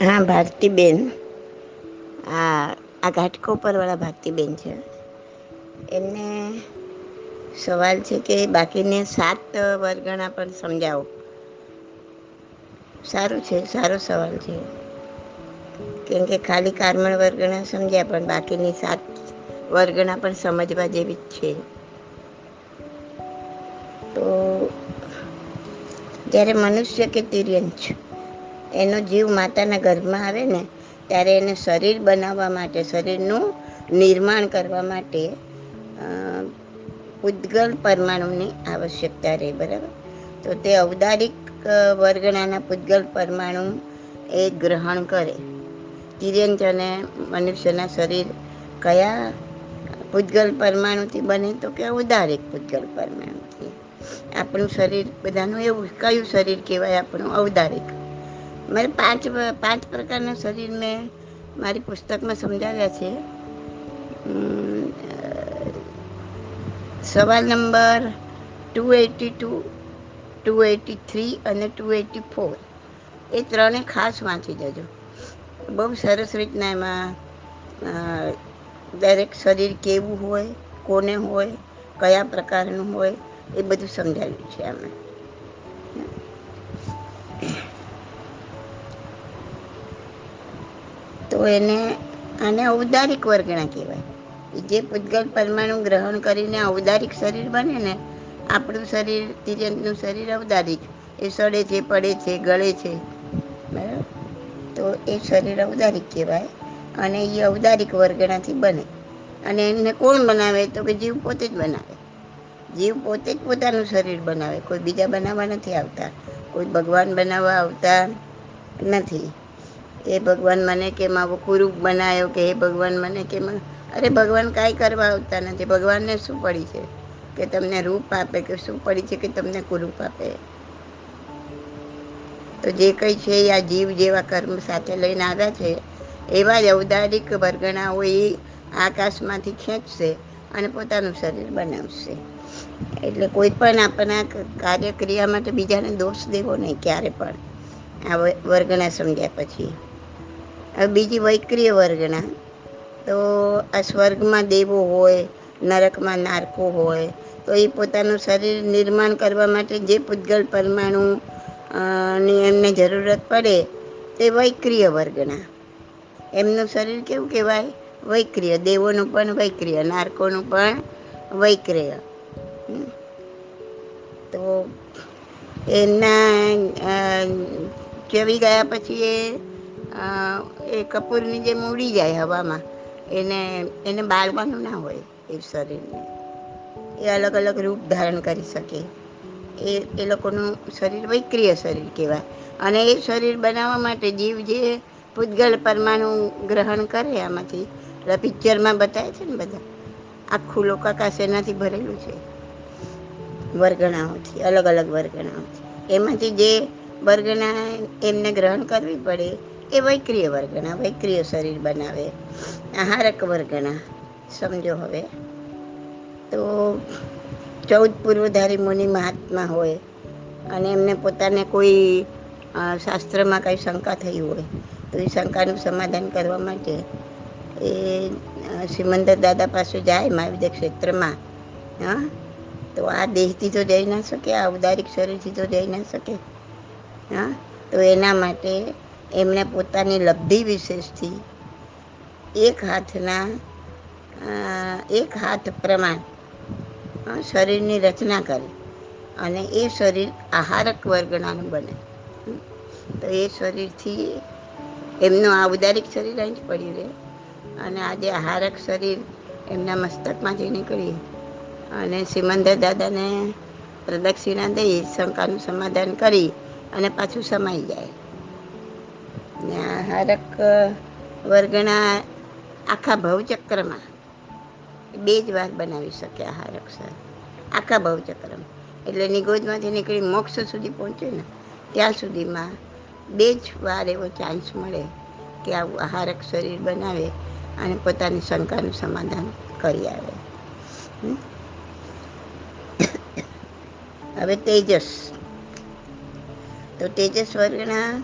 હા, ભારતીબેન. આ આ ઘાટકોપરવાળા ભારતીબેન છે. એમને સવાલ છે કે બાકીને સાત વર્ગણા પણ સમજાવો. સારું છે, સારો સવાલ છે. કેમ કે ખાલી કારમણ વર્ગણા સમજ્યા, પણ બાકીની સાત વર્ગણા પણ સમજવા જેવી જ છે. તો, જ્યારે મનુષ્ય કે તિર્યંચ એનો જીવ માતાના ગર્ભમાં આવે ને, ત્યારે એને શરીર બનાવવા માટે, શરીરનું નિર્માણ કરવા માટે ઉદ્ગલ પરમાણુની આવશ્યકતા રહે, બરાબર? તો તે ઔદારિક વર્ગણાના પૂદગલ પરમાણુ એ ગ્રહણ કરે. તિર્યંચ અને મનુષ્યના શરીર કયા પૂદગલ પરમાણુથી બને? તો કે ઉદારિક પૂદગલ પરમાણુથી. આપણું શરીર બધાનું એવું, કયું શરીર કહેવાય આપણું? ઔદારિક. મારે પાંચ પાંચ પ્રકારના શરીર મેં મારી પુસ્તકમાં સમજાવ્યા છે. સવાલ number two eighty two two eighty three અને ટુ એટી ફોર. એ ત્રણે ખાસ વાંચી જજો બહુ સરસ રીતના એમાં દરેક શરીર કેવું હોય, કોને હોય, કયા પ્રકારનું હોય, એ બધું સમજાવ્યું છે અમે તો એને, આને ઔદારિક વર્ગણા કહેવાય. જે પૂતગલ પરમાણુ ગ્રહણ કરીને ઔદારિક શરીર બને ને, આપણું શરીર તિર્યંતનું શરીર ઔદારિક. એ સડે છે, પડે છે, ગળે છે. બરાબર? તો એ શરીર ઔદારિક કહેવાય અને એ ઔદારિક વર્ગણાથી બને. અને એમને કોણ બનાવે? તો કે જીવ પોતે જ બનાવે. જીવ પોતે જ પોતાનું શરીર બનાવે. કોઈ બીજા બનાવવા નથી આવતા. કોઈ ભગવાન બનાવવા આવતા નથી. એ ભગવાન મને કેમ આવો કુરૂપ બનાવ્યો કે એ ભગવાન મને કેમ અરે ભગવાન કાંઈ કરવા આવતા નથી. ભગવાનને શું પડી છે? કે તમને રૂપ આપે કે શું પડી છે કે તમને કુરૂપ આપે? તો જે કંઈ છે આ જીવ જેવા કર્મ સાથે લઈને આવ્યા છે, એવા જ ઔદારિક વર્ગણાઓ એ આકાશમાંથી ખેંચશે અને પોતાનું શરીર બનાવશે. એટલે કોઈ પણ આપણા કાર્યક્રિયા માટે બીજાને દોષ દેવો નહીં ક્યારે પણ. આ વર્ગણા સમજ્યા પછી. બીજી વૈક્રિય વર્ગના. તો આ સ્વર્ગમાં દેવો હોય, નરકમાં નારકો હોય, તો એ પોતાનું શરીર નિર્માણ કરવા માટે જે પૂદગલ પરમાણુ ની એમને જરૂરત પડે, તે વૈક્રિય વર્ગના. એમનું શરીર કેવું કહેવાય? વૈક્રિય. દેવોનું પણ વૈક્રિય, નારકોનું પણ વૈક્રિય. તો એમના ચવી ગયા પછી એ એ કપૂરની જેમ ઉડી જાય હવામાં. એને એને બાળવાનું ના હોય એ શરીરને. એ અલગ અલગ રૂપ ધારણ કરી શકે. એ એ લોકોનું શરીર વૈક્રિય શરીર કહેવાય. અને એ શરીર બનાવવા માટે જીવ જે પૂતગલ પરમાણુ ગ્રહણ કરે આમાંથી, એટલે પિક્ચરમાં બતાવે છે ને બધા, આખું લોકાકાશ એનાથી ભરેલું છે. વર્ગણાઓથી, અલગ અલગ વર્ગણાઓથી. એમાંથી જે વર્ગણા એમને ગ્રહણ કરવી પડે એ વૈક્રિય વર્ગના, વૈક્રિય શરીર બનાવે, આહારક વર્ગના, સમજો હવે. તો ચૌદ પૂર્વધારી મુનિ મહાત્મા હોય અને એમને પોતાને કોઈ શાસ્ત્રમાં કંઈ શંકા થઈ હોય, તો એ શંકાનું સમાધાન કરવા માટે એ સિમંદર દાદા પાસે જાય મહાવિદ્ય ક્ષેત્રમાં, હા? તો આ દેહથી તો જઈ ના શકે, આ ઉદારિક શરીરથી તો જઈ ના શકે, હા? તો એના માટે એમને પોતાની લબ્ધિ વિશેષથી એક હાથના એક હાથ પ્રમાણ શરીરની રચના કરી અને એ શરીર આહારક વર્ગણાનું બને. તો એ શરીરથી એમનું આ ઉદારિક શરીર અહીં જ પડ્યું રહે અને આજે આહારક શરીર એમના મસ્તકમાંથી નીકળી અને સિમંદર દાદાને પ્રદક્ષિણા દઈ શંકાનું સમાધાન કરી અને પાછું સમાઈ જાય. ને આહારક વર્ગના આખા ભવચક્રમાં બે જ વાર બનાવી શક્યા હારક સર. આખા ભવચક્રમાં. એટલે નિગોજમાંથી નીકળી મોક્ષ સુધી પહોંચે ને, ત્યાં સુધીમાં બે જ વાર એવો ચાન્સ મળે કે આવું આહારક શરીર બનાવે અને પોતાની શંકાનું સમાધાન કરી આવે. હવે તેજસ. તો તેજસ વર્ગના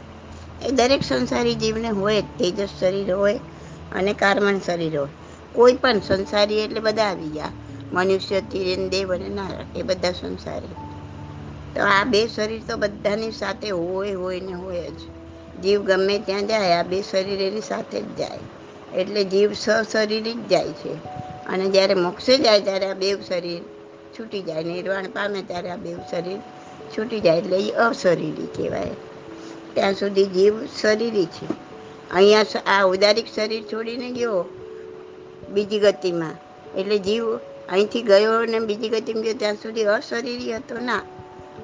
એ દરેક સંસારી જીવને હોય, તેજસ શરીર હોય અને કાર્મણ શરીર હોય. કોઈ પણ સંસારી એટલે બધા આવી ગયા. મનુષ્ય તિરેન દેવ અને નારાયણ એ બધા સંસારી. તો આ બે શરીર તો બધાની સાથે હોય હોય ને હોય જ. જીવ ગમે ત્યાં જાય, આ બે શરીર એની સાથે જ જાય. એટલે જીવ સશરીરી જ જાય છે. અને જ્યારે મોક્ષે જાય, ત્યારે આ બેવ શરીર છૂટી જાય. નિર્વાણ પામે ત્યારે આ બેવ શરીર છૂટી જાય. એટલે એ અશરીરી કહેવાય. ત્યાં સુધી જીવ શરીરી છે. અહીંયા આ ઉદારિક શરીર છોડીને ગયો બીજી ગતિમાં. એટલે જીવ અહીંથી ગયો અને બીજી ગતિમાં ગયો, ત્યાં સુધી અશરીરી હતો ના.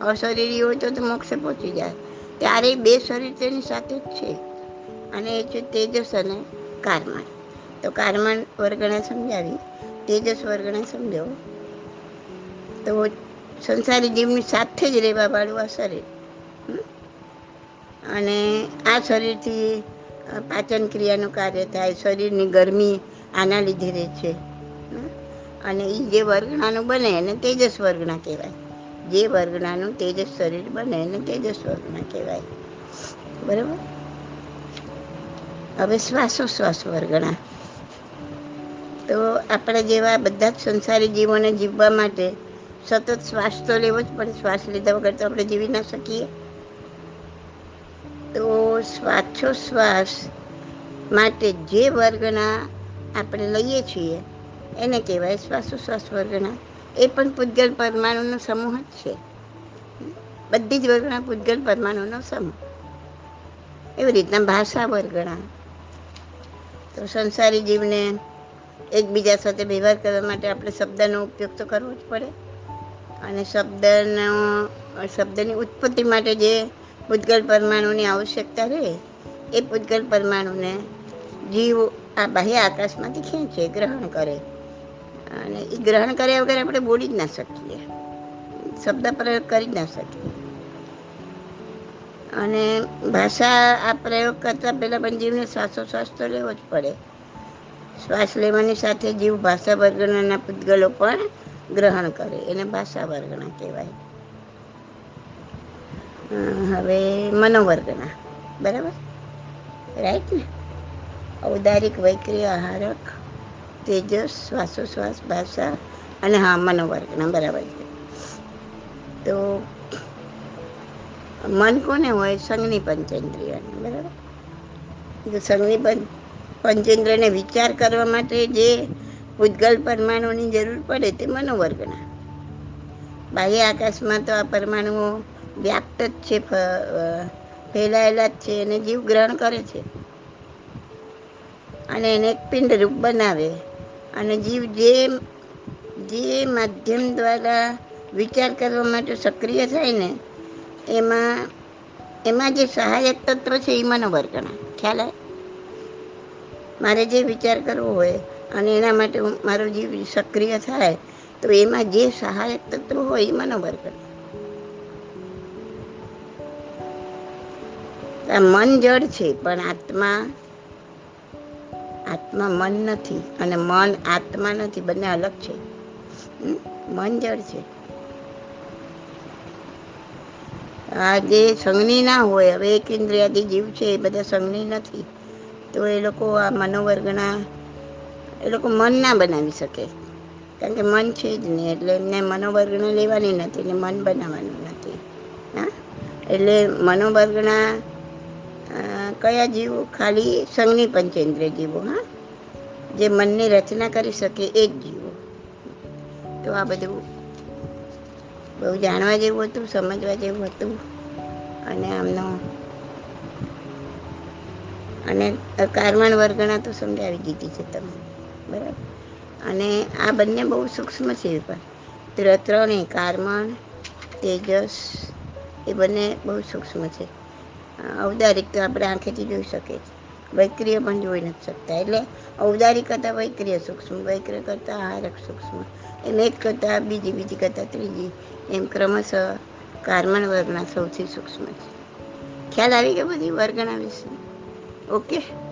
અશરીરી હોય તો મોક્ષે પહોંચી જાય. ત્યારે બે શરીર તેની સાથે જ છે. અને એ છે તેજસ અને કારમણ. તો કારમણ વર્ગણે સમજાવી. તેજસ વર્ગણે સમજો તો સંસારી જીવની સાથે જ રહેવા વાળું આ શરીર. અને આ શરીરથી પાચન ક્રિયાનું કાર્ય થાય, શરીરની ગરમી આના લીધે રહે છે. અને એ જે વર્ગણાનું બને એને તેજસ વર્ગણા કહેવાય. જે વર્ગણાનું તેજસ શરીર બને એને તેજસ વર્ગણા કહેવાય. બરાબર? હવે શ્વાસોશ્વાસ વર્ગણા. તો આપણા જેવા બધા જ સંસારી જીવોને જીવવા માટે સતત શ્વાસ તો લેવો જ પડે. શ્વાસ લીધા વગર તો આપણે જીવી ના શકીએ. તો શ્વાસોશ્વાસ માટે જે વર્ગના આપણે લઈએ છીએ, એને કહેવાય શ્વાસોશ્વાસ વર્ગના. એ પણ પૂજગલ પરમાણુનો સમૂહ જ છે. બધી જ વર્ગના પૂજગલ પરમાણુનો સમૂહ. એવી રીતના ભાષા વર્ગણા તો સંસારી જીવને એકબીજા સાથે વ્યવહાર કરવા માટે આપણે શબ્દનો ઉપયોગ તો કરવો જ પડે. અને શબ્દનો, શબ્દની ઉત્પત્તિ માટે જે પૂતગલ પરમાણુની આવશ્યકતા રહે, એ પૂતગલ પરમાણુને જીવ આ બાહ્ય આકાશમાંથી ખેંચે, ગ્રહણ કરે. અને એ ગ્રહણ કર્યા વગર આપણે બોલી જ ના શકીએ. શબ્દ પ્રયોગ કરી જ ના શકીએ. અને ભાષા આ પ્રયોગ કરતાં પહેલાં પણ જીવને શ્વાસોશ્વાસ તો લેવો જ પડે. શ્વાસ લેવાની સાથે જીવ ભાષા વર્ગણાના પૂતગલો પણ ગ્રહણ કરે, એને ભાષા વર્ગણા કહેવાય. હવે મનોવર્ગના. બરાબર? રાઈટ ને? ઔદારિક, વૈક્રિય, આહારક, તેજસ, શ્વાસોશ્વાસ, ભાષા અને હા, મનોવર્ગના, બરાબર છે. તો મન કોને હોય? સંઘની પંચેન્દ્રિયને, બરાબર? તો સંઘની પંચેન્દ્રને વિચાર કરવા માટે જે ઉદ્ગલ પરમાણુની જરૂર પડે તે મનોવર્ગના. બાહ્ય આકાશમાં તો આ પરમાણુઓ વ્યાપ્ત જ છે ફેલાયેલા જ છે અને જીવ ગ્રહણ કરે છે. અને એને એક પિંડ રૂપ બનાવે. અને જીવ જે જે માધ્યમ દ્વારા વિચાર કરવા માટે સક્રિય થાય ને, એમાં એમાં જે સહાયક તત્વ છે એ મનોવર્ગના ખ્યાલ આવે? મારે જે વિચાર કરવો હોય અને એના માટે મારો જીવ સક્રિય થાય, તો એમાં જે સહાયક તત્વ હોય એ મનોવર્ગના મન જડ છે, પણ આત્મા આત્મા મન નથી અને મન આત્મા નથી, બંને અલગ છે. મન જડ છે. આ જે સંગની ના હોય, હવે એક ઇન્દ્રિયાથી જીવ છે, એ બધા સંગની નથી. તો એ લોકો આ મનોવર્ગના, એ લોકો મન ના બનાવી શકે. કારણ કે મન છે જ નહીં, એટલે એમને મનોવર્ગને લેવાની નથી ને મન બનાવવાનું નથી. હા? એટલે મનોવર્ગના કયા જીવો? ખાલી સંઘની પંચેન્દ્રિય જીવો, હા? જે મનની રચના કરી શકે એ જ જીવો. તો આ બધું બહુ જાણવા જેવું હતું, સમજવા જેવું હતું, અને આમનો અને કારમણ વર્ગણા તો સમજાવી દીધી છે તમે, બરાબર? અને આ બંને બહુ સૂક્ષ્મ છે પણ. ત્રણેય કારમણ, તેજસ, એ બંને બહુ સૂક્ષ્મ છે. ઔદારિક તો આપણે આંખેથી જોઈ શકીએ છીએ. વૈક્રિય પણ જોઈ નથી શકતા. એટલે ઔદારિક કરતાં વૈક્રિય સૂક્ષ્મ, વૈક્રિય કરતાં હારક સૂક્ષ્મ, એમ એક કરતાં બીજી બીજી કરતાં ત્રીજી, એમ ક્રમશઃ કાર્મણ વર્ગના સૌથી સૂક્ષ્મ છે. ખ્યાલ આવી ગયો બધી? વર્ગના વિશે. ઓકે?